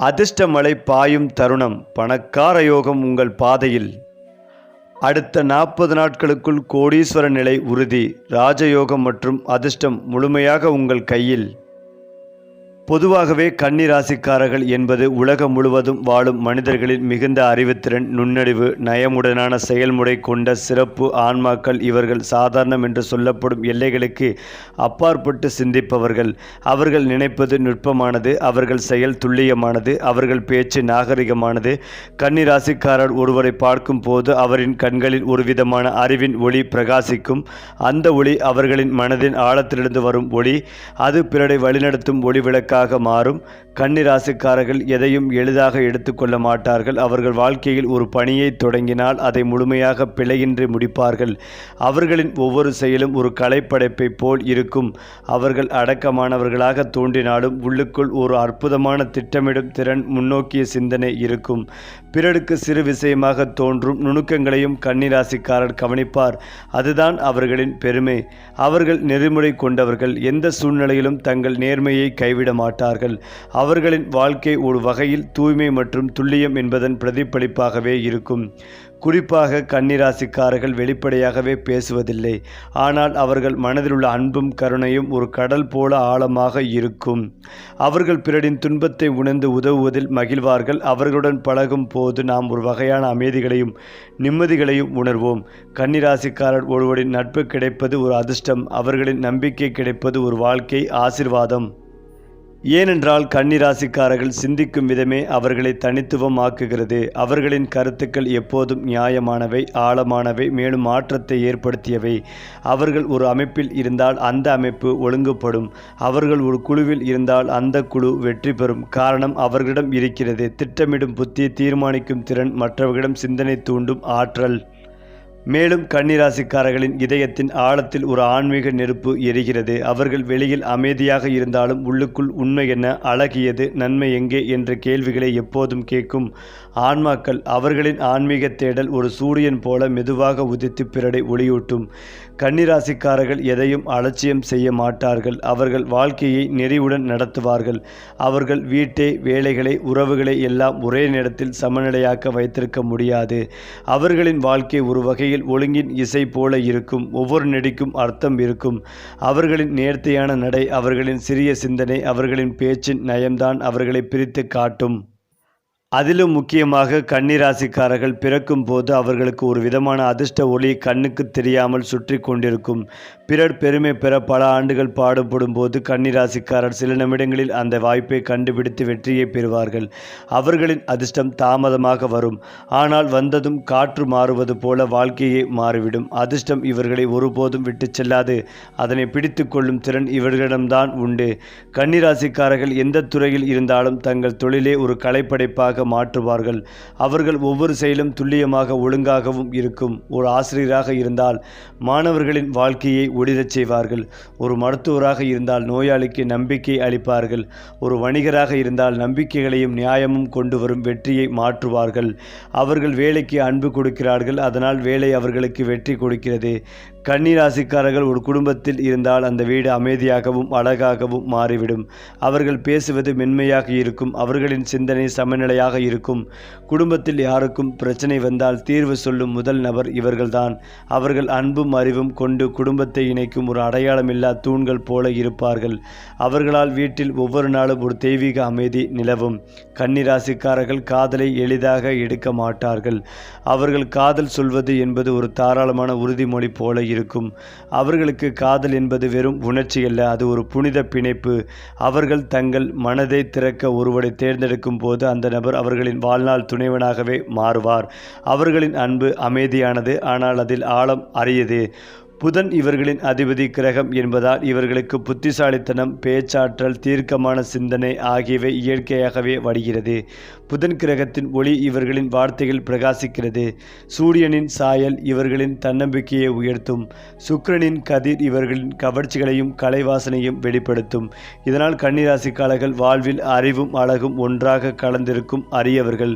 அதிர்ஷ்ட மழை பாயும் தருணம் பணக்கார யோகம் உங்கள் பாதையில். அடுத்த நாற்பது நாட்களுக்குள் கோடீஸ்வர நிலை உறுதி. ராஜயோகம் மற்றும் அதிர்ஷ்டம் முழுமையாக உங்கள் கையில். பொதுவாகவே கன்னிராசிக்காரர்கள் என்பது உலகம் முழுவதும் வாழும் மனிதர்களில் மிகுந்த அறிவுத்திறன் நுண்ணறிவு நயமுடனான செயல்முறை கொண்ட சிறப்பு ஆன்மாக்கள் இவர்கள் சாதாரணம் என்று சொல்லப்படும் எல்லைகளுக்கு அப்பாற்பட்டு சிந்திப்பவர்கள். அவர்கள் நினைப்பது நுட்பமானது அவர்கள் செயல் துல்லியமானது அவர்கள் பேச்சு நாகரிகமானது. கன்னிராசிக்காரர் ஒருவரை பார்க்கும் போது அவரின் கண்களில் ஒருவிதமான அறிவின் ஒளி பிரகாசிக்கும். அந்த ஒளி அவர்களின் மனதின் ஆழத்திலிருந்து வரும் ஒளி அது பிறரை வழிநடத்தும் ஒளி கணக்காக மாறும். கன்னிராசிக்காரர்கள் எதையும் எளிதாக எடுத்துக்கொள்ள மாட்டார்கள். அவர்கள் வாழ்க்கையில் ஒரு பணியை தொடங்கினால் அதை முழுமையாக பிழையின்றி முடிப்பார்கள். அவர்களின் ஒவ்வொரு செயலும் ஒரு கலைப்படைப்பை போல் இருக்கும். அவர்கள் அடக்கமானவர்களாக தோன்றினாலும் உள்ளுக்குள் ஒரு அற்புதமான திட்டமிடும் திறன் முன்னோக்கிய சிந்தனை இருக்கும். பிறருக்கு சிறு விஷயமாக தோன்றும் நுணுக்கங்களையும் கன்னிராசிக்காரர் கவனிப்பார். அதுதான் அவர்களின் பெருமை. அவர்கள் நெறிமுறை கொண்டவர்கள். எந்த சூழ்நிலையிலும் தங்கள் நேர்மையை கைவிட மாட்டார்கள். அவர்களின் வாழ்க்கை ஒரு வகையில் தூய்மை மற்றும் துல்லியம் என்பதன் பிரதிபலிப்பாகவே இருக்கும். குறிப்பாக கன்னிராசிக்காரர்கள் வெளிப்படையாகவே பேசுவதில்லை. ஆனால் அவர்கள் மனதிலுள்ள அன்பும் கருணையும் ஒரு கடல் போல ஆழமாக இருக்கும். அவர்கள் பிறரின் துன்பத்தை உணர்ந்து உதவுவதில் மகிழ்வார்கள். அவர்களுடன் பழகும் போது நாம் ஒரு வகையான அமைதிகளையும் நிம்மதிகளையும் உணர்வோம். கன்னிராசிக்காரர் ஒருவரின் நட்பு கிடைப்பது ஒரு அதிர்ஷ்டம். அவர்களின் நம்பிக்கை கிடைப்பது ஒரு வாழ்க்கை ஆசிர்வாதம். ஏனென்றால் கன்னிராசிக்காரர்கள் சிந்திக்கும் விதமே அவர்களை தனித்துவம் ஆக்குகிறது அவர்களின் கருத்துக்கள் எப்போதும் நியாயமானவை ஆழமானவை மேலும் மாற்றத்தை ஏற்படுத்தியவை. அவர்கள் ஒரு அமைப்பில் இருந்தால் அந்த அமைப்பு ஒழுங்குபடும். அவர்கள் ஒரு குழுவில் இருந்தால் அந்த குழு வெற்றி பெறும். காரணம் அவர்களிடம் இருக்கிறது. திட்டமிடும் புத்தி தீர்மானிக்கும் திறன் மற்றவர்களிடம் சிந்தனை தூண்டும் ஆற்றல். மேலும் கன்னிராசிக்காரர்களின் இதயத்தின் ஆழத்தில் ஒரு ஆன்மீக நெருப்பு எரிகிறது. அவர்கள் வெளியில் அமைதியாக இருந்தாலும் உள்ளுக்குள் உண்மை என்ன அழகியது நன்மை எங்கே என்ற கேள்விகளை எப்போதும் கேட்கும் ஆன்மாக்கள் அவர்களின் ஆன்மீக தேடல் ஒரு சூரியன் போல மெதுவாக உதித்து பிறடை ஒளியூட்டும். கன்னிராசிக்காரர்கள் எதையும் அலட்சியம் செய்ய மாட்டார்கள். அவர்கள் வாழ்க்கையை நெறிவுடன் நடத்துவார்கள். அவர்கள் வீட்டை வேலைகளை உறவுகளை எல்லாம் ஒரே நேரத்தில் சமநிலையாக்க வைத்திருக்க முடியாது. அவர்களின் வாழ்க்கை ஒரு வகையில் ஒழுங்கின் இசை போல இருக்கும் ஒவ்வொரு நெடிக்கும் அர்த்தம் இருக்கும். அவர்களின் நேர்த்தியான நடை அவர்களின் சிறிய சிந்தனை அவர்களின் பேச்சின் நயம்தான் அவர்களை பிரித்து காட்டும். அதிலும் முக்கியமாக கன்னிராசிக்காரர்கள் பிறக்கும் போது அவர்களுக்கு ஒரு விதமான அதிர்ஷ்ட ஒளி கண்ணுக்கு தெரியாமல் சுற்றி கொண்டிருக்கும். பிறர் பெருமை பெற பல ஆண்டுகள் பாடுபடும் போது கன்னிராசிக்காரர் சில நிமிடங்களில் அந்த வாய்ப்பை கண்டுபிடித்து வெற்றியை பெறுவார்கள். அவர்களின் அதிர்ஷ்டம் தாமதமாக வரும். ஆனால் வந்ததும் காற்று மாறுவது போல வாழ்க்கையே மாறிவிடும். அதிர்ஷ்டம் இவர்களை ஒருபோதும் விட்டு செல்லாது. அதனை பிடித்து கொள்ளும் திறன் இவர்களிடம்தான் உண்டு. கன்னிராசிக்காரர்கள் எந்த துறையில் இருந்தாலும் தங்கள் தொழிலே ஒரு கலைப்படைப்பாக மாற்றுவார்கள். அவர்கள் ஒவ்வொரு செயலும் துல்லியமாக ஒழுங்காகவும் இருக்கும். ஒரு ஆசிரியராக இருந்தால் மாணவர்களின் வாழ்க்கையை ஒளிரச் செய்வார்கள். ஒரு மருத்துவராக இருந்தால் நோயாளிக்கு நம்பிக்கை அளிப்பார்கள். ஒரு வணிகராக இருந்தால் நம்பிக்கைகளையும் நியாயமும் கொண்டு வரும் வெற்றியை மாற்றுவார்கள். அவர்கள் வேலைக்கு அன்பு கொடுக்கிறார்கள். அதனால் வேலை அவர்களுக்கு வெற்றி கொடுக்கிறது. கன்னிராசிக்காரர்கள் ஒரு குடும்பத்தில் இருந்தால் அந்த வீடு அமைதியாகவும் அழகாகவும் மாறிவிடும். அவர்கள் பேசுவது மென்மையாக இருக்கும். அவர்களின் சிந்தனை சமநிலையாக இருக்கும். குடும்பத்தில் யாருக்கும் பிரச்சனை வந்தால் தீர்வு சொல்லும் முதல் நபர் இவர்கள்தான். அவர்கள் அன்பும் அறிவும் கொண்டு குடும்பத்தை இணைக்கும் ஒரு அடையாளமில்லா தூண்கள் போல இருப்பார்கள். அவர்களால் வீட்டில் ஒவ்வொரு நாளும் ஒரு தெய்வீக அமைதி நிலவும். கன்னிராசிக்காரர்கள் காதலை எளிதாக எடுக்க மாட்டார்கள். அவர்கள் காதல் சொல்வது என்பது ஒரு தாராளமான உறுதிமொழி போல இருக்கும். அவர்களுக்கு காதல் என்பது வெறும் உணர்ச்சி அல்ல அது ஒரு புனித பிணைப்பு. அவர்கள் தங்கள் மனதை திறக்க ஒருவரை தேர்ந்தெடுக்கும் போது அந்த நபர் அவர்களின் வாழ்நாள் துணைவனாகவே மாறுவார். அவர்களின் அன்பு அமைதியானது ஆனால் அதில் ஆழம் அரியது. புதன் இவர்களின் அதிபதி கிரகம் என்பதால் இவர்களுக்கு புத்திசாலித்தனம் பேச்சாற்றல் தீர்க்கமான சிந்தனை ஆகியவை இயற்கையாகவே வருகிறது புதன் கிரகத்தின் ஒளி இவர்களின் வார்த்தைகள் பிரகாசிக்கிறது. சூரியனின் சாயல் இவர்களின் தன்னம்பிக்கையை உயர்த்தும். சுக்கிரனின் கதிர் இவர்களின் கவர்ச்சிகளையும் கலைவாசனையும் வெளிப்படுத்தும். இதனால் கன்னிராசிக்காரர்கள் வாழ்வில் அறிவும் அழகும் ஒன்றாக கலந்திருக்கும் அரியவர்கள்.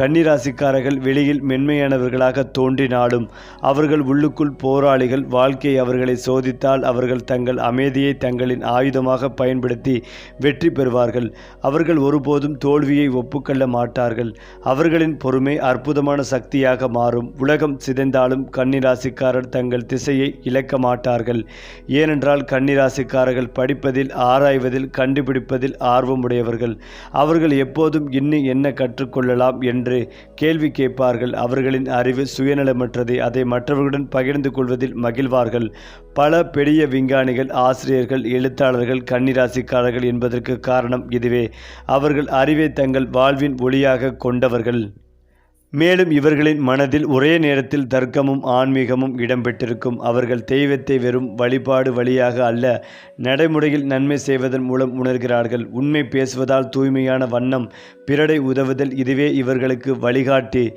கன்னிராசிக்காரர்கள் வெளியில் மென்மையானவர்களாக தோன்றினாலும் அவர்கள் உள்ளுக்குள் போராளிகள் வாழ்க்கை அவர்களை சோதித்தால் அவர்கள் தங்கள் அமைதியை தங்களின் ஆயுதமாக பயன்படுத்தி வெற்றி பெறுவார்கள். அவர்கள் ஒருபோதும் தோல்வியை ஒப்புக்கொள்ள மாட்டார்கள். அவர்களின் பொறுமை அற்புதமான சக்தியாக மாறும். உலகம் சிதைந்தாலும் கன்னிராசிக்காரர் தங்கள் திசையை இழக்க மாட்டார்கள். ஏனென்றால் கன்னிராசிக்காரர்கள் படிப்பதில் ஆராய்வதில் கண்டுபிடிப்பதில் ஆர்வமுடையவர்கள். அவர்கள் எப்போதும் இன்னும் என்ன கற்றுக்கொள்ளலாம் என்று கேள்வி கேட்பார்கள். அவர்களின் அறிவு சுயநலமற்றது. அதை மற்றவர்களுடன் பகிர்ந்து கொள்வதில் மகிழ்வார்கள். பல பெரிய விஞ்ஞானிகள் ஆசிரியர்கள் எழுத்தாளர்கள் கன்னிராசிக்காரர்கள் என்பதற்கு காரணம் இதுவே. அவர்கள் அறிவை தங்கள் வாழ்வின் ஒளியாக கொண்டவர்கள். மேலும் இவர்களின் மனதில் ஒரே நேரத்தில் தர்க்கமும் ஆன்மீகமும் இடம்பெற்றிருக்கும். அவர்கள் தெய்வத்தை வெறும் வழிபாடு வழியாக அல்ல நடைமுறையில் நன்மை செய்வதன் மூலம் உணர்கிறார்கள். உண்மை பேசுவதால் தூய்மையான வண்ணம் பிறடை உதவுதல் இதுவே இவர்களுக்கு வழிகாட்டி.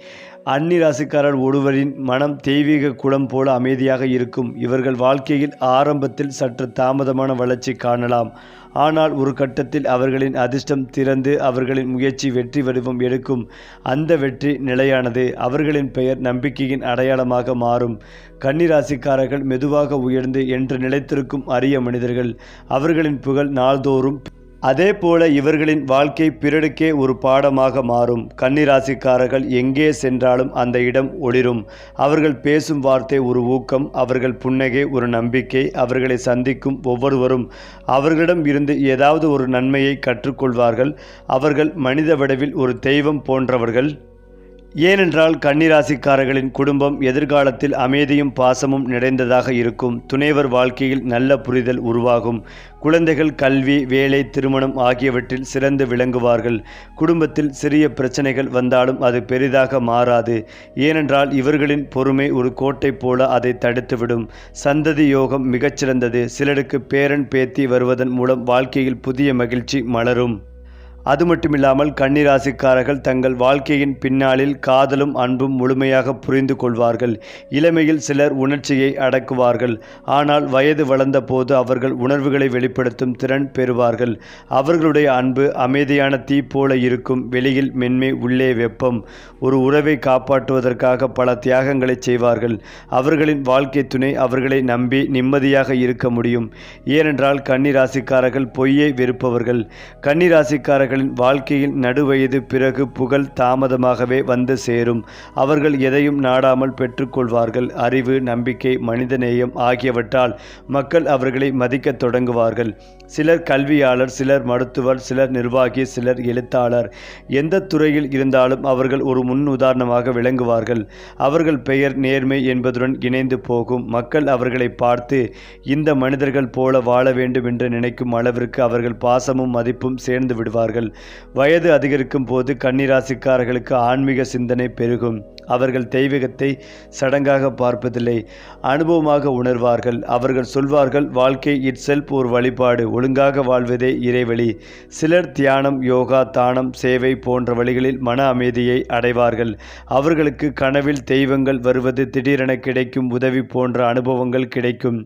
அந்நி ராசிக்காரர் ஒருவரின் மனம் தெய்வீக குளம் போல அமைதியாக இருக்கும். இவர்கள் வாழ்க்கையில் ஆரம்பத்தில் சற்று தாமதமான வளர்ச்சி காணலாம். ஆனால் ஒரு கட்டத்தில் அவர்களின் அதிர்ஷ்டம் திறந்து அவர்களின் முயற்சி வெற்றி வடிவம் எடுக்கும். அந்த வெற்றி நிலையானது அவர்களின் பெயர் நம்பிக்கையின் அடையாளமாக மாறும். கன்னிராசிக்காரர்கள் மெதுவாக உயர்ந்து என்று நிலைத்திருக்கும் அரிய மனிதர்கள். அவர்களின் புகழ் நாள்தோறும் அதே போல இவர்களின் வாழ்க்கை பிறருக்கே ஒரு பாடமாக மாறும். கன்னிராசிக்காரர்கள் எங்கே சென்றாலும் அந்த இடம் ஒளிரும். அவர்கள் பேசும் வார்த்தை ஒரு ஊக்கம் அவர்கள் புன்னகை ஒரு நம்பிக்கை அவர்களை சந்திக்கும் ஒவ்வொருவரும் அவர்களிடம் இருந்து ஏதாவது ஒரு நன்மையை கற்றுக்கொள்வார்கள். அவர்கள் மனித வடிவில் ஒரு தெய்வம் போன்றவர்கள். ஏனென்றால் கன்னிராசிக்காரர்களின் குடும்பம் எதிர்காலத்தில் அமைதியும் பாசமும் நிறைந்ததாக இருக்கும். துணைவர் வாழ்க்கையில் நல்ல புரிதல் உருவாகும். குழந்தைகள் கல்வி வேலை திருமணம் ஆகியவற்றில் சிறந்து விளங்குவார்கள். குடும்பத்தில் சிறிய பிரச்சனைகள் வந்தாலும் அது பெரிதாக மாறாது. ஏனென்றால் இவர்களின் பொறுமை ஒரு கோட்டை போல அதை தடுத்துவிடும். சந்ததி யோகம் மிகச்சிறந்தது. சிலருக்கு பேரன் பேத்தி வருவதன் மூலம் வாழ்க்கையில் புதிய மகிழ்ச்சி மலரும். அது மட்டுமில்லாமல் கன்னிராசிக்காரர்கள் தங்கள் வாழ்க்கையின் பின்னாளில் காதலும் அன்பும் முழுமையாக புரிந்து கொள்வார்கள். இளமையில் சிலர் உணர்ச்சியை அடக்குவார்கள். ஆனால் வயது வளர்ந்த போது அவர்கள் உணர்வுகளை வெளிப்படுத்தும் திறன் பெறுவார்கள். அவர்களுடைய அன்பு அமைதியான தீ போல இருக்கும் வெளியில் மென்மை உள்ளே வெப்பம். ஒரு உறவை காப்பாற்றுவதற்காக பல தியாகங்களை செய்வார்கள். அவர்களின் வாழ்க்கை துணை அவர்களை நம்பி நிம்மதியாக இருக்க முடியும். ஏனென்றால் கன்னிராசிக்காரர்கள் பொய்யை வெறுப்பவர்கள். கன்னிராசிக்காரர்கள் அவர்களின் வாழ்க்கையின் நடுவயது பிறகு புகழ் தாமதமாகவே வந்து சேரும். அவர்கள் எதையும் நாடாமல் பெற்றுக்கொள்வார்கள். அறிவு நம்பிக்கை மனிதநேயம் ஆகியவற்றால் மக்கள் அவர்களை மதிக்கத் தொடங்குவார்கள். சிலர் கல்வியாளர் சிலர் மருத்துவர் சிலர் நிர்வாகி சிலர் எழுத்தாளர். எந்த துறையில் இருந்தாலும் அவர்கள் ஒரு முன் உதாரணமாக விளங்குவார்கள். அவர்கள் பெயர் நேர்மை என்பதுடன் இணைந்து போகும். மக்கள் அவர்களை பார்த்து இந்த மனிதர்கள் போல வாழ வேண்டும் என்று நினைக்கும் அளவிற்கு அவர்கள் பாசமும் மதிப்பும் சேர்ந்து விடுவார்கள். வயது அதிகரிக்கும் போது கன்னிராசிக்காரர்களுக்கு ஆன்மீக சிந்தனை பெருகும். அவர்கள் தெய்வீகத்தை சடங்காக பார்ப்பதில்லை. அனுபவமாக உணர்வார்கள். அவர்கள் சொல்வார்கள் வாழ்க்கை இட் செல்ஃப் ஒரு வழிபாடு ஒழுங்காக வாழ்வதே இறைவழி. சிலர் தியானம் யோகா தானம் சேவை போன்ற வழிகளில் மன அமைதியை அடைவார்கள். அவர்களுக்கு கனவில் தெய்வங்கள் வருவது திடீரென கிடைக்கும் உதவி போன்ற அனுபவங்கள் கிடைக்கும்.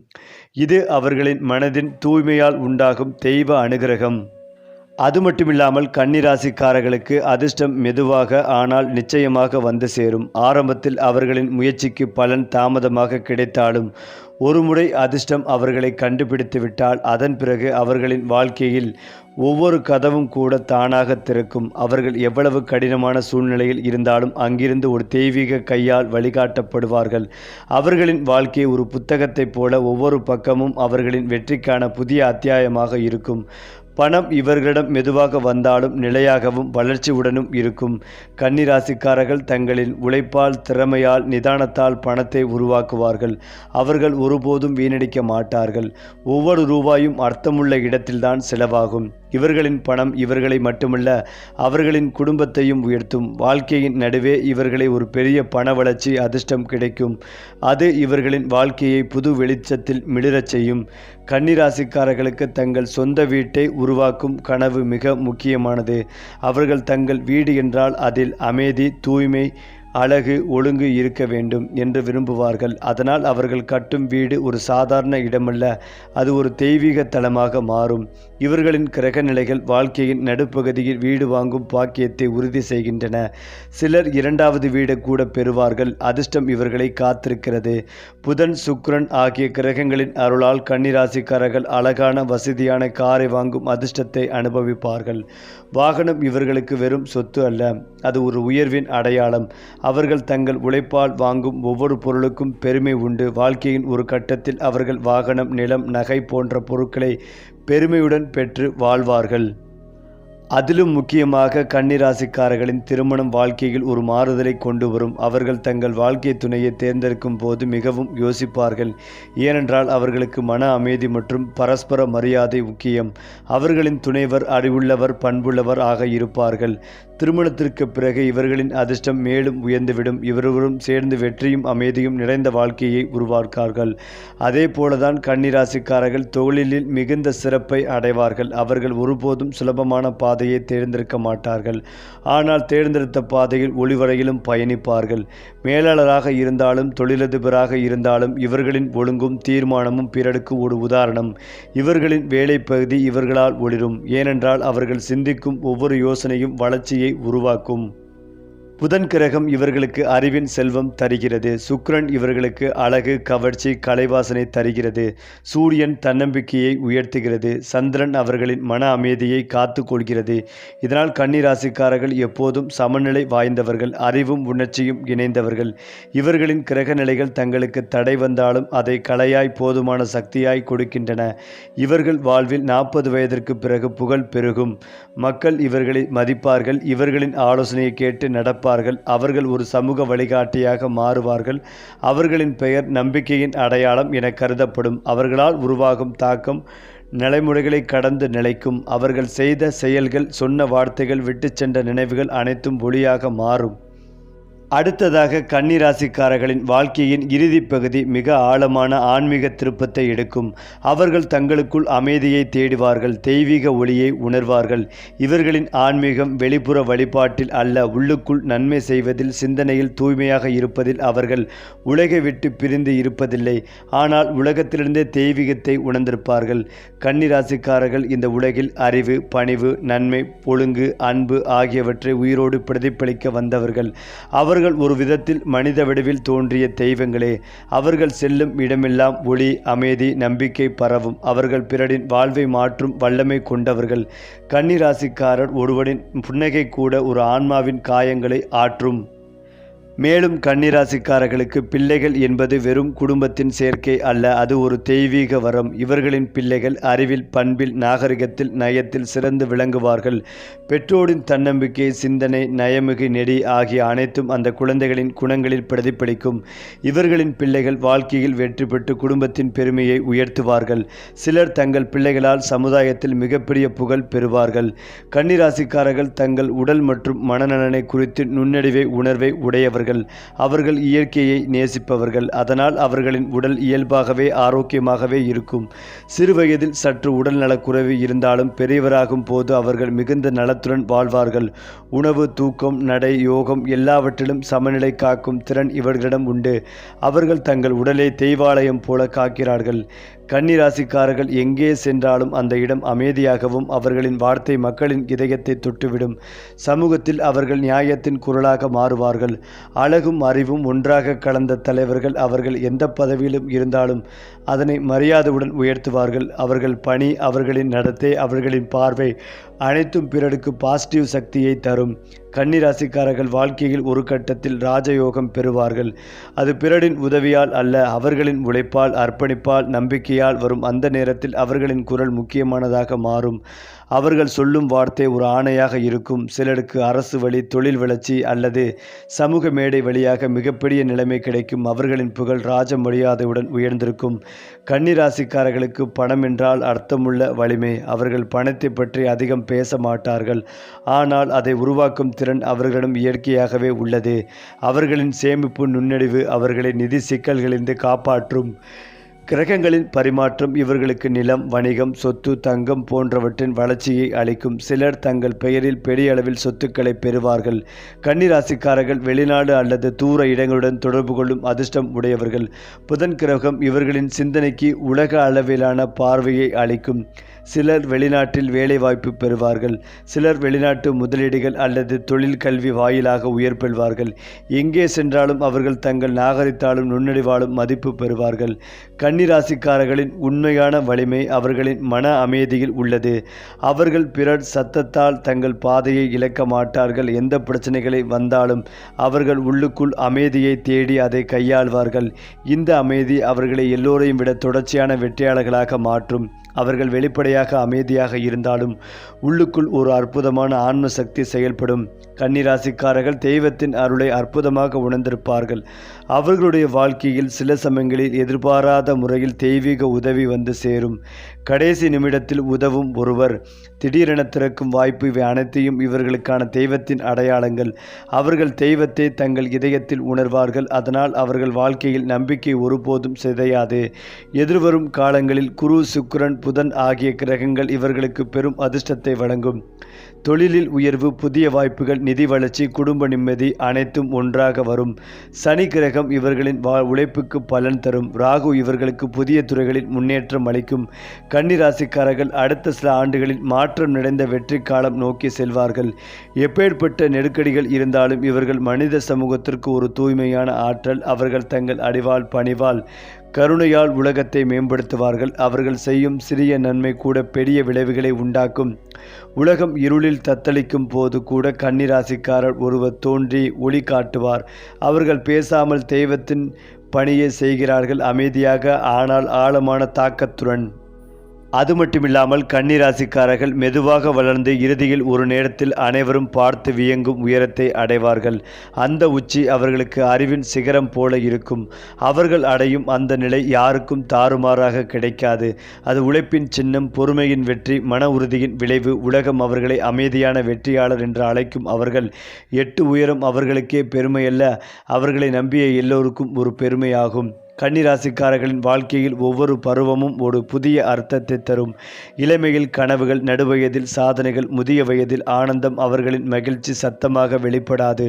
இது அவர்களின் மனதின் தூய்மையால் உண்டாகும் தெய்வ அனுகிரகம். அது மட்டுமில்லாமல் கன்னிராசிக்காரர்களுக்கு அதிர்ஷ்டம் மெதுவாக ஆனால் நிச்சயமாக வந்து சேரும். ஆரம்பத்தில் அவர்களின் முயற்சிக்கு பலன் தாமதமாக கிடைத்தாலும் ஒருமுறை அதிர்ஷ்டம் அவர்களை கண்டுபிடித்து விட்டால் அதன் பிறகு அவர்களின் வாழ்க்கையில் ஒவ்வொரு கதவும் கூட தானாக திறக்கும். அவர்கள் எவ்வளவு கடினமான சூழ்நிலையில் இருந்தாலும் அங்கிருந்து ஒரு தெய்வீக கையால் வழிகாட்டப்படுவார்கள். அவர்களின் வாழ்க்கை ஒரு புத்தகத்தைப் போல ஒவ்வொரு பக்கமும் அவர்களின் வெற்றிக்கான புதிய அத்தியாயமாக இருக்கும். பணம் இவர்களிடம் மெதுவாக வந்தாலும் நிலையாகவும் வளர்ச்சியுடனும் இருக்கும். கன்னிராசிக்காரர்கள் தங்களின் உழைப்பால் திறமையால் நிதானத்தால் பணத்தை உருவாக்குவார்கள். அவர்கள் ஒருபோதும் வீணடிக்க மாட்டார்கள். ஒவ்வொரு ரூபாயும் அர்த்தமுள்ள இடத்தில்தான் செலவாகும். இவர்களின் பணம் இவர்களை மட்டுமல்ல அவர்களின் குடும்பத்தையும் உயர்த்தும். வாழ்க்கையின் நடுவே இவர்களை ஒரு பெரிய பண வளர்ச்சி அதிர்ஷ்டம் கிடைக்கும். அது இவர்களின் வாழ்க்கையை புது வெளிச்சத்தில் மிளிரச் செய்யும். கன்னிராசிக்காரர்களுக்கு தங்கள் சொந்த வீட்டை உருவாக்கும் கனவு மிக முக்கியமானது. அவர்கள் தங்கள் வீடு என்றால் அதில் அமைதி தூய்மை அழகு ஒழுங்கு இருக்க வேண்டும் என்று விரும்புவார்கள். அதனால் அவர்கள் கட்டும் வீடு ஒரு சாதாரண இடமல்ல அது ஒரு தெய்வீக தலமாக மாறும். இவர்களின் கிரக நிலைகள் வாழ்க்கையின் நடுப்பகுதியில் வீடு வாங்கும் பாக்கியத்தை உறுதி செய்கின்றன. சிலர் இரண்டாவது வீடு கூட பெறுவார்கள். அதிர்ஷ்டம் இவர்களை காத்திருக்கிறது. புதன் சுக்ரன் ஆகிய கிரகங்களின் அருளால் கன்னிராசிக்காரர்கள் அழகான வசதியான காரை வாங்கும் அதிர்ஷ்டத்தை அனுபவிப்பார்கள். வாகனம் இவர்களுக்கு வெறும் சொத்து அல்ல. அது ஒரு உயர்வின் அடையாளம். அவர்கள் தங்கள் உழைப்பால் வாங்கும் ஒவ்வொரு பொருளுக்கும் பெருமை உண்டு. வாழ்க்கையின் ஒரு கட்டத்தில் அவர்கள் வாகனம் நிலம் நகை போன்ற பொருட்களை பெருமையுடன் பெற்று வாழ்வார்கள். அதிலும் முக்கியமாக கன்னிராசிக்காரர்களின் திருமணம் வாழ்க்கையில் ஒரு மாறுதலை கொண்டு வரும். அவர்கள் தங்கள் வாழ்க்கை துணையை தேர்ந்தெடுக்கும் போது மிகவும் யோசிப்பார்கள். ஏனென்றால் அவர்களுக்கு மன அமைதி மற்றும் பரஸ்பர மரியாதை முக்கியம். அவர்களின் துணைவர் அறிவுள்ளவர் பண்புள்ளவர் ஆக இருப்பார்கள். திருமணத்திற்கு பிறகு இவர்களின் அதிர்ஷ்டம் மேலும் உயர்ந்துவிடும். இவருவரும் சேர்ந்து வெற்றியும் அமைதியும் நிறைந்த வாழ்க்கையை உருவாக்கார்கள் அதே போலதான் கன்னிராசிக்காரர்கள் தொழிலில் மிகுந்த சிறப்பை அடைவார்கள். அவர்கள் ஒருபோதும் சுலபமான பாதை பாதையை தேர்ந்தெடுக்க மாட்டார்கள். ஆனால் தேர்ந்தெடுத்த பாதையில் ஒளிவரையிலும் பயணிப்பார்கள். மேலாளராக இருந்தாலும் தொழிலதிபராக இருந்தாலும் இவர்களின் ஒழுங்கும் தீர்மானமும் பிறருக்கு ஒரு உதாரணம். இவர்களின் வேலை பகுதி இவர்களால் ஒளிரும். ஏனென்றால் அவர்கள் சிந்திக்கும் ஒவ்வொரு யோசனையும் வளர்ச்சியை உருவாக்கும். புதன் கிரகம் இவர்களுக்கு அறிவின் செல்வம் தருகிறது. சுக்ரன் இவர்களுக்கு அழகு கவர்ச்சி கலைவாசனை தருகிறது. சூரியன் தன்னம்பிக்கையை உயர்த்துகிறது. சந்திரன் அவர்களின் மன அமைதியை காத்து கொள்கிறது. இதனால் கன்னிராசிக்காரர்கள் எப்போதும் சமநிலை வாய்ந்தவர்கள் அறிவும் உணர்ச்சியும் இணைந்தவர்கள். இவர்களின் கிரக நிலைகள் தங்களுக்கு தடை வந்தாலும் அதை கலையாய் போதுமான சக்தியாய் கொடுக்கின்றன. இவர்கள் வாழ்வில் நாற்பது வயதிற்கு பிறகு புகழ் பெருகும். மக்கள் இவர்களை மதிப்பார்கள். இவர்களின் ஆலோசனையை கேட்டு நடப்பார் நடப்பார்கள் அவர்கள் ஒரு சமூக வழிகாட்டியாக மாறுவார்கள். அவர்களின் பெயர் நம்பிக்கையின் அடையாளம் என கருதப்படும். அவர்களால் உருவாகும் தாக்கம் நிலைமுறைகளை கடந்து நிலைக்கும். அவர்கள் செய்த செயல்கள் சொன்ன வார்த்தைகள் விட்டுச் சென்ற நினைவுகள் அனைத்தும் ஒளியாக மாறும். அடுத்ததாக கன்னிராசிக்காரர்களின் வாழ்க்கையின் இறுதி பகுதி மிக ஆழமான ஆன்மீக திருப்பத்தை எடுக்கும். அவர்கள் தங்களுக்குள் அமைதியை தேடுவார்கள் தெய்வீக ஒளியை உணர்வார்கள். இவர்களின் ஆன்மீகம் வெளிப்புற வழிபாட்டில் அல்ல உள்ளுக்குள் நன்மை செய்வதில் சிந்தனையில் தூய்மையாக இருப்பதில் அவர்கள் உலகை விட்டு பிரிந்து இருப்பதில்லை. ஆனால் உலகத்திலிருந்தே தெய்வீகத்தை உணர்ந்திருப்பார்கள். கன்னிராசிக்காரர்கள் இந்த உலகில் அறிவு பணிவு நன்மை ஒழுங்கு அன்பு ஆகியவற்றை உயிரோடு பிரதிபலிக்க வந்தவர்கள். அவர் அவர்கள் ஒரு விதத்தில் மனித வடிவில் தோன்றிய தெய்வங்களே அவர்கள் செல்லும் இடமெல்லாம் ஒளி அமைதி நம்பிக்கை பரவும். அவர்கள் பிறரின் வாழ்வை மாற்றும் வல்லமை கொண்டவர்கள். கன்னிராசிக்காரர் ஒருவனின் புன்னகை கூட ஒரு ஆன்மாவின் காயங்களை ஆற்றும். மேலும் கன்னிராசிக்காரர்களுக்கு பிள்ளைகள் என்பது வெறும் குடும்பத்தின் சேர்க்கை அல்ல அது ஒரு தெய்வீக வரம். இவர்களின் பிள்ளைகள் அறிவில் பண்பில் நாகரிகத்தில் நயத்தில் சிறந்து விளங்குவார்கள். பெற்றோரின் தன்னம்பிக்கை சிந்தனை நயமிகு நெடி ஆகிய அனைத்தும் அந்த குழந்தைகளின் குணங்களில் பிரதிபலிக்கும். இவர்களின் பிள்ளைகள் வாழ்க்கையில் வெற்றி பெற்று குடும்பத்தின் பெருமையை உயர்த்துவார்கள். சிலர் தங்கள் பிள்ளைகளால் சமுதாயத்தில் மிகப்பெரிய புகழ் பெறுவார்கள். கன்னிராசிக்காரர்கள் தங்கள் உடல் மற்றும் மனநலனை குறித்து நுண்ணறிவை உணர்வை உடையவர்கள். அவர்கள் இயற்கையை நேசிப்பவர்கள். அதனால் அவர்களின் உடல் இயல்பாகவே ஆரோக்கியமாகவே இருக்கும். சிறுவயதில் சற்று உடல் நலக்குறைவு இருந்தாலும் பெரியவராகும் போது அவர்கள் மிகுந்த நலத்துடன் வாழ்வார்கள். உணவு தூக்கம் நடை யோகம் எல்லாவற்றிலும் சமநிலை காக்கும் திறன் இவர்களிடம் உண்டு. அவர்கள் தங்கள் உடலை தெய்வாலயம் போல காக்கிறார்கள். கன்னிராசிக்காரர்கள் எங்கே சென்றாலும் அந்த இடம் அமைதியாகவும் அவர்களின் வார்த்தை மக்களின் இதயத்தை தொட்டுவிடும். சமூகத்தில் அவர்கள் நியாயத்தின் குரலாக மாறுவார்கள். அழகும் அறிவும் ஒன்றாக கலந்த தலைவர்கள் அவர்கள் எந்த பதவியிலும் இருந்தாலும் அதனை மரியாதையுடன் உயர்த்துவார்கள். அவர்கள் பணி அவர்களின் நடத்தை அவர்களின் பார்வை அனைத்தும் பிறருக்கு பாசிட்டிவ் சக்தியை தரும். கன்னிராசிக்காரர்கள் வாழ்க்கையில் ஒரு கட்டத்தில் ராஜயோகம் பெறுவார்கள். அது பிறரின் உதவியால் அல்ல அவர்களின் உழைப்பால் அர்ப்பணிப்பால் நம்பிக்கையால் வரும். அந்த நேரத்தில் அவர்களின் குரல் முக்கியமானதாக மாறும். அவர்கள் சொல்லும் வார்த்தை ஒரு ஆணையாக இருக்கும். சிலருக்கு அரசு வழி தொழில் வளர்ச்சி அல்லது சமூக மேடை வழியாக மிகப்பெரிய நிலைமை கிடைக்கும். அவர்களின் புகழ் ராஜ மரியாதையுடன் உயர்ந்திருக்கும். கன்னிராசிக்காரர்களுக்கு பணம் என்றால் அர்த்தமுள்ள வலிமை. அவர்கள் பணத்தை பற்றி அதிகம் பேச மாட்டார்கள். ஆனால் அதை உருவாக்கும் திறன் அவர்களிடம் இயற்கையாகவே உள்ளது. அவர்களின் சேமிப்பு நுண்ணறிவு அவர்களை நிதி சிக்கல்களிலிருந்து காப்பாற்றும். கிரகங்களின் பரிமாற்றம் இவர்களுக்கு நிலம் வணிகம் சொத்து தங்கம் போன்றவற்றின் வளர்ச்சியை அளிக்கும். சிலர் தங்கள் பெயரில் பெரிய அளவில் சொத்துக்களை பெறுவார்கள். கன்னிராசிக்காரர்கள் வெளிநாடு அல்லது தூர இடங்களுடன் தொடர்பு கொள்ளும் அதிர்ஷ்டம் உடையவர்கள். புதன் கிரகம் இவர்களின் சிந்தனைக்கு உலக அளவிலான பார்வையை அளிக்கும். சிலர் வெளிநாட்டில் வேலைவாய்ப்பு பெறுவார்கள் சிலர் வெளிநாட்டு முதலீடுகள் அல்லது தொழில் கல்வி வாயிலாக உயர் பெறுவார்கள். எங்கே சென்றாலும் அவர்கள் தங்கள் நாகரிகத்தாலும் நுண்ணறிவாலும் மதிப்பு பெறுவார்கள். கன்னிராசிக்காரர்களின் உண்மையான வலிமை அவர்களின் மன அமைதியில் உள்ளது. அவர்கள் பிறர் சத்தத்தால் தங்கள் பாதையை இழக்க மாட்டார்கள். எந்த பிரச்சனைகளை வந்தாலும் அவர்கள் உள்ளுக்குள் அமைதியை தேடி அதை கையாள்வார்கள். இந்த அமைதி அவர்களை எல்லோரையும் விட தொடர்ச்சியான வெற்றியாளர்களாக மாற்றும். அவர்கள் வெளிப்படையாக அமைதியாக இருந்தாலும் உள்ளுக்குள் ஒரு அற்புதமான ஆன்ம சக்தி செயல்படும். கன்னிராசிக்காரர்கள் தெய்வத்தின் அருளை அற்புதமாக உணர்ந்திருப்பார்கள். அவர்களுடைய வாழ்க்கையில் சில சமயங்களில் எதிர்பாராத முறையில் தெய்வீக உதவி வந்து சேரும். கடைசி நிமிடத்தில் உதவும் ஒருவர் திடீரென திறக்கும் வாய்ப்பு இவை அனைத்தையும் இவர்களுக்கான தெய்வத்தின் அடையாளங்கள். அவர்கள் தெய்வத்தை தங்கள் இதயத்தில் உணர்வார்கள் அதனால் அவர்கள் வாழ்க்கையில் நம்பிக்கை ஒருபோதும் சிதையாது. எதிர்வரும் காலங்களில் குரு சுக்கரன் புதன் ஆகிய கிரகங்கள் இவர்களுக்கு பெரும் அதிர்ஷ்டத்தை வழங்கும். தொழிலில் உயர்வு புதிய வாய்ப்புகள் நிதி வளர்ச்சி குடும்ப நிம்மதி அனைத்தும் ஒன்றாக வரும். சனி கிரகம் இவர்களின் வா உழைப்புக்கு பலன் தரும். ராகு இவர்களுக்கு புதிய துறைகளில் முன்னேற்றம் அளிக்கும். கன்னிராசிக்காரர்கள் அடுத்த சில ஆண்டுகளில் மாற்றம் நிறைந்த வெற்றி காலம் நோக்கி செல்வார்கள். எப்பேற்பட்ட நெருக்கடிகள் இருந்தாலும் இவர்கள் மனித சமூகத்திற்கு ஒரு தூய்மையான ஆற்றல். அவர்கள் தங்கள் அடிவால் பணிவால் கருணையால் உலகத்தை மேம்படுத்துவார்கள். அவர்கள் செய்யும் சிறிய நன்மை கூட பெரிய விளைவுகளை உண்டாக்கும். உலகம் இருளில் தத்தளிக்கும் போது கூட கன்னிராசிக்காரர் ஒருவர் தோன்றி ஒளி காட்டுவார். அவர்கள் பேசாமல் தெய்வத்தின் பணியை செய்கிறார்கள். அமைதியாக ஆனால் ஆழமான தாக்கத்துடன். அது மட்டுமில்லாமல் கன்னிராசிக்காரர்கள் மெதுவாக வளர்ந்து இறுதியில் ஒரு நேரத்தில் அனைவரும் பார்த்து வியங்கும் உயரத்தை அடைவார்கள். அந்த உச்சி அவர்களுக்கு அறிவின் சிகரம் போல இருக்கும். அவர்கள் அடையும் அந்த நிலை யாருக்கும் தாறுமாறாக கிடைக்காது. அது உழைப்பின் சின்னம் பொறுமையின் வெற்றி மன உறுதியின் விளைவு உலகம் அவர்களை அமைதியான வெற்றியாளர் என்று அழைக்கும் அவர்கள். எட்டு உயரம் அவர்களுக்கே பெருமையல்ல. அவர்களை நம்பிய எல்லோருக்கும் ஒரு பெருமையாகும். கன்னிராசிக்காரர்களின் வாழ்க்கையில் ஒவ்வொரு பருவமும் ஒரு புதிய அர்த்தத்தை தரும். இளமையில் கனவுகள் நடுவயதில் சாதனைகள் முதிய வயதில் ஆனந்தம் அவர்களின் மகிழ்ச்சி சத்தமாக வெளிப்படாது.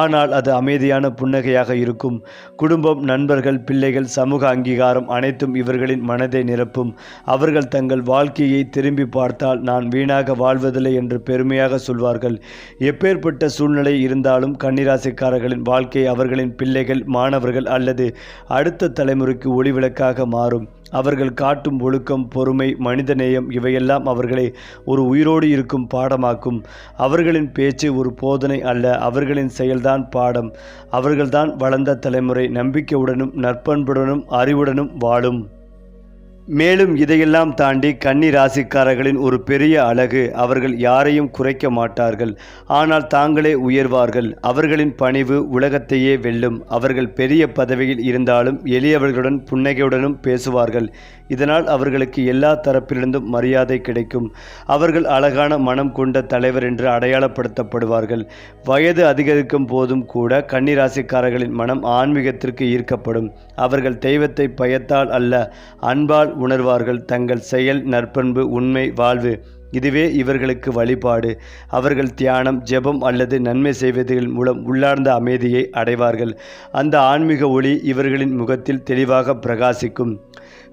ஆனால் அது அமைதியான புன்னகையாக இருக்கும். குடும்பம் நண்பர்கள் பிள்ளைகள் சமூக அங்கீகாரம் அனைத்தும் இவர்களின் மனதை நிரப்பும். அவர்கள் தங்கள் வாழ்க்கையை திரும்பி பார்த்தால் நான் வீணாக வாழ்வதில்லை என்று பெருமையாக சொல்வார்கள். எப்பேற்பட்ட சூழ்நிலை இருந்தாலும் கன்னிராசிக்காரர்களின் வாழ்க்கை அவர்களின் பிள்ளைகள் மாணவர்கள் அல்லது அடுத்த தலைமுறைக்கு ஒளிவிளக்காக மாறும். அவர்கள் காட்டும் ஒழுக்கம் பொறுமை மனிதநேயம் இவையெல்லாம் அவர்களை ஒரு உயிரோடு இருக்கும் பாடமாக்கும். அவர்களின் பேச்சு ஒரு போதனை அல்ல அவர்களின் செயல்தான் பாடம். அவர்கள்தான் வளர்ந்த தலைமுறை நம்பிக்கையுடனும் நற்பண்புடனும் அறிவுடனும் வாழும். மேலும் இதையெல்லாம் தாண்டி கன்னி ராசிக்காரர்களின் ஒரு பெரிய அழகு அவர்கள் யாரையும் குறைக்க மாட்டார்கள். ஆனால் தாங்களே உயர்வார்கள். அவர்களின் பணிவு உலகத்தையே வெல்லும். அவர்கள் பெரிய பதவியில் இருந்தாலும் எளியவர்களுடன் புன்னகையுடனும் பேசுவார்கள். இதனால் அவர்களுக்கு எல்லா தரப்பிலிருந்தும் மரியாதை கிடைக்கும். அவர்கள் அழகான மனம் கொண்ட தலைவர் என்று அடையாளப்படுத்தப்படுவார்கள். வயது அதிகரிக்கும் போதும் கூட கன்னிராசிக்காரர்களின் மனம் ஆன்மீகத்திற்கு ஈர்க்கப்படும். அவர்கள் தெய்வத்தை பயத்தால் அல்ல அன்பால் உணர்வார்கள். தங்கள் செயல் நற்பண்பு உண்மை வாழ்வு இதுவே இவர்களுக்கு வழிபாடு. அவர்கள் தியானம் ஜெபம் அல்லது நன்மை செய்வதன் மூலம் உள்ளார்ந்த அமைதியை அடைவார்கள். அந்த ஆன்மீக ஒளி இவர்களின் முகத்தில் தெளிவாக பிரகாசிக்கும்.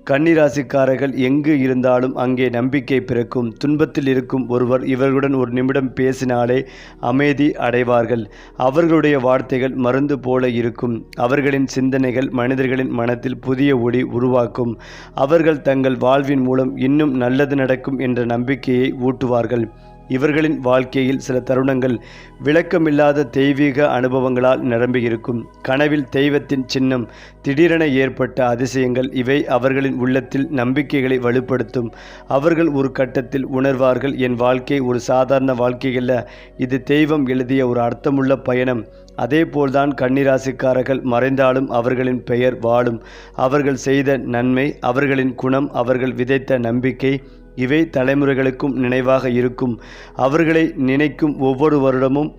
கன்னிராசிக்காரர்கள் எங்கு இருந்தாலும் அங்கே நம்பிக்கை பிறக்கும். துன்பத்தில் இருக்கும் ஒருவர் இவர்களுடன் ஒரு நிமிடம் பேசினாலே அமைதி அடைவார்கள். அவர்களுடைய வார்த்தைகள் மருந்து போல இருக்கும். அவர்களின் சிந்தனைகள் மனிதர்களின் மனத்தில் புதிய ஒளி உருவாக்கும். அவர்கள் தங்கள் வாழ்வின் மூலம் இன்னும் நல்லது நடக்கும் என்ற நம்பிக்கையை ஊட்டுவார்கள். இவர்களின் வாழ்க்கையில் சில தருணங்கள் விளக்கமில்லாத தெய்வீக அனுபவங்களால் நிரம்பியிருக்கும். கனவில் தெய்வத்தின் சின்னம் திடீரென ஏற்பட்ட அதிசயங்கள் இவை அவர்களின் உள்ளத்தில் நம்பிக்கைகளை வலுப்படுத்தும். அவர்கள் ஒரு கட்டத்தில் உணர்வார்கள் என் வாழ்க்கை ஒரு சாதாரண வாழ்க்கையல்ல இது தெய்வம் எழுதிய ஒரு அர்த்தமுள்ள பயணம். அதேபோல்தான் கன்னிராசிக்காரர்கள் மறைந்தாலும் அவர்களின் பெயர் வாழும். அவர்கள் செய்த நன்மை அவர்களின் குணம் அவர்கள் விதைத்த நம்பிக்கை இவை தலைமுறைகளுக்கும் நினைவாக இருக்கும். அவர்களை நினைக்கும் ஒவ்வொரு வருடமும்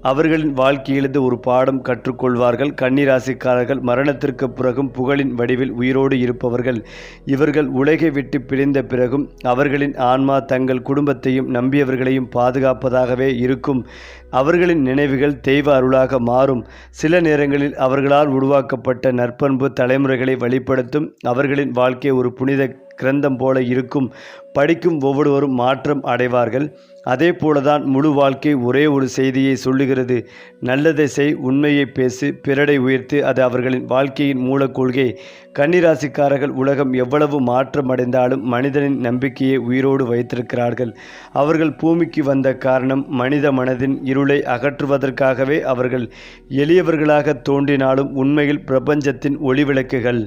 அவர்களின் வாழ்க்கையிலிருந்து ஒரு பாடம் கற்றுக்கொள்வார்கள். கன்னிராசிக்காரர்கள் மரணத்திற்கு பிறகும் புகழின் வடிவில் உயிரோடு இருப்பவர்கள். இவர்கள் உலகை விட்டு பிரிந்த பிறகும் அவர்களின் ஆன்மா தங்கள் குடும்பத்தையும் நம்பியவர்களையும் பாதுகாப்பதாகவே இருக்கும். அவர்களின் நினைவுகள் தெய்வ அருளாக மாறும். சில நேரங்களில் அவர்களால் உருவாக்கப்பட்ட நற்பண்பு தலைமுறைகளை வழிப்படுத்தும் அவர்களின் வாழ்க்கை ஒரு புனித கிரந்தம் போல இருக்கும். படிக்கும் ஒவ்வொருவரும் மாற்றம் அடைவார்கள். அதே போலதான் முழு வாழ்க்கை ஒரே ஒரு செய்தியை சொல்லுகிறது. நல்லதை செய் உண்மையை பேசு பிறடை உயர்த்து அது அவர்களின் வாழ்க்கையின் மூலக்கொள்கை கன்னிராசிக்காரர்கள் உலகம் எவ்வளவு மாற்றம் அடைந்தாலும் மனிதனின் நம்பிக்கையை உயிரோடு வைத்திருக்கிறார்கள். அவர்கள் பூமிக்கு வந்த காரணம் மனித மனதின் இருளை அகற்றுவதற்காகவே அவர்கள் எளியவர்களாக தோன்றினாலும் உண்மையில் பிரபஞ்சத்தின் ஒளிவிளக்குகள்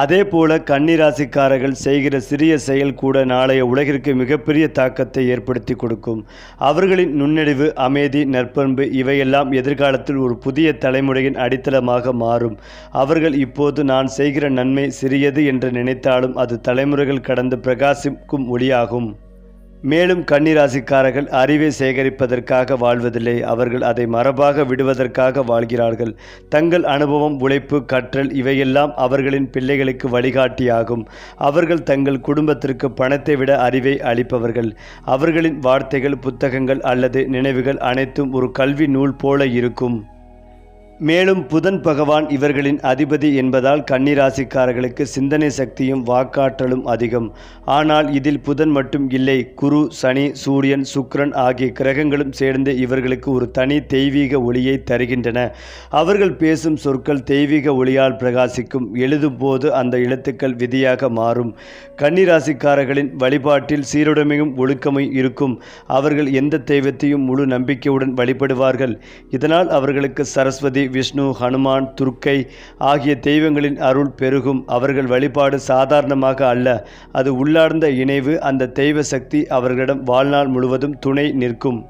அதே போல கன்னிராசிக்காரர்கள் செய்கிற சிறிய செயல் கூட நாளைய உலகிற்கு மிகப்பெரிய தாக்கத்தை ஏற்படுத்தி கொடுக்கும். அவர்களின் நுண்ணறிவு அமைதி நற்பண்பு இவையெல்லாம் எதிர்காலத்தில் ஒரு புதிய தலைமுறையின் அடித்தளமாக மாறும். அவர்கள் இப்போது நான் செய்கிற நன்மை சிறியது என்று நினைத்தாலும் அது தலைமுறைகள் கடந்து பிரகாசிக்கும் ஒளியாகும். மேலும் கன்னிராசிக்காரர்கள் அறிவை சேகரிப்பதற்காக வாழ்வதில்லை. அவர்கள் அதை மரபாக விடுவதற்காக வாழ்கிறார்கள். தங்கள் அனுபவம் உழைப்பு கற்றல் இவையெல்லாம் அவர்களின் பிள்ளைகளுக்கு வழிகாட்டியாகும். அவர்கள் தங்கள் குடும்பத்திற்கு பணத்தை விட அறிவை அளிப்பவர்கள். அவர்களின் வார்த்தைகள் புத்தகங்கள் அல்லது நினைவுகள் அனைத்தும் ஒரு கல்வி நூல் போல இருக்கும். மேலும் புதன் பகவான் இவர்களின் அதிபதி என்பதால் கன்னிராசிக்காரர்களுக்கு சிந்தனை சக்தியும் வாக்காற்றலும் அதிகம். ஆனால் இதில் புதன் மட்டும் இல்லை. குரு சனி சூரியன் சுக்ரன் ஆகிய கிரகங்களும் சேர்ந்து இவர்களுக்கு ஒரு தனி தெய்வீக ஒளியை தருகின்றன. அவர்கள் பேசும் சொற்கள் தெய்வீக ஒளியால் பிரகாசிக்கும். எழுதும் போது அந்த எழுத்துக்கள் விதியாக மாறும். கன்னிராசிக்காரர்களின் வழிபாட்டில் சீருடைமையும் ஒழுக்கமும் இருக்கும். அவர்கள் எந்த தெய்வத்தையும் முழு நம்பிக்கையுடன் வழிபடுவார்கள். இதனால் அவர்களுக்கு சரஸ்வதி விஷ்ணு ஹனுமான் துர்க்கை ஆகிய தெய்வங்களின் அருள் பெருகும். அவர்கள் வழிபாடு சாதாரணமாக அல்ல. அது உள்ளார்ந்த இணைவு. அந்த தெய்வ சக்தி அவர்களிடம் வாழ்நாள் முழுவதும் துணை நிற்கும்.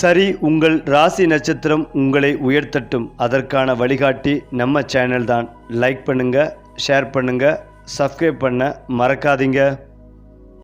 சரி உங்கள் ராசி நட்சத்திரம் உங்களை உயர்த்தட்டும். அதற்கான வழிகாட்டி நம்ம சேனல் தான் லைக் பண்ணுங்கள் ஷேர் பண்ணுங்கள் சப்ஸ்கிரைப் பண்ண மறக்காதீங்க.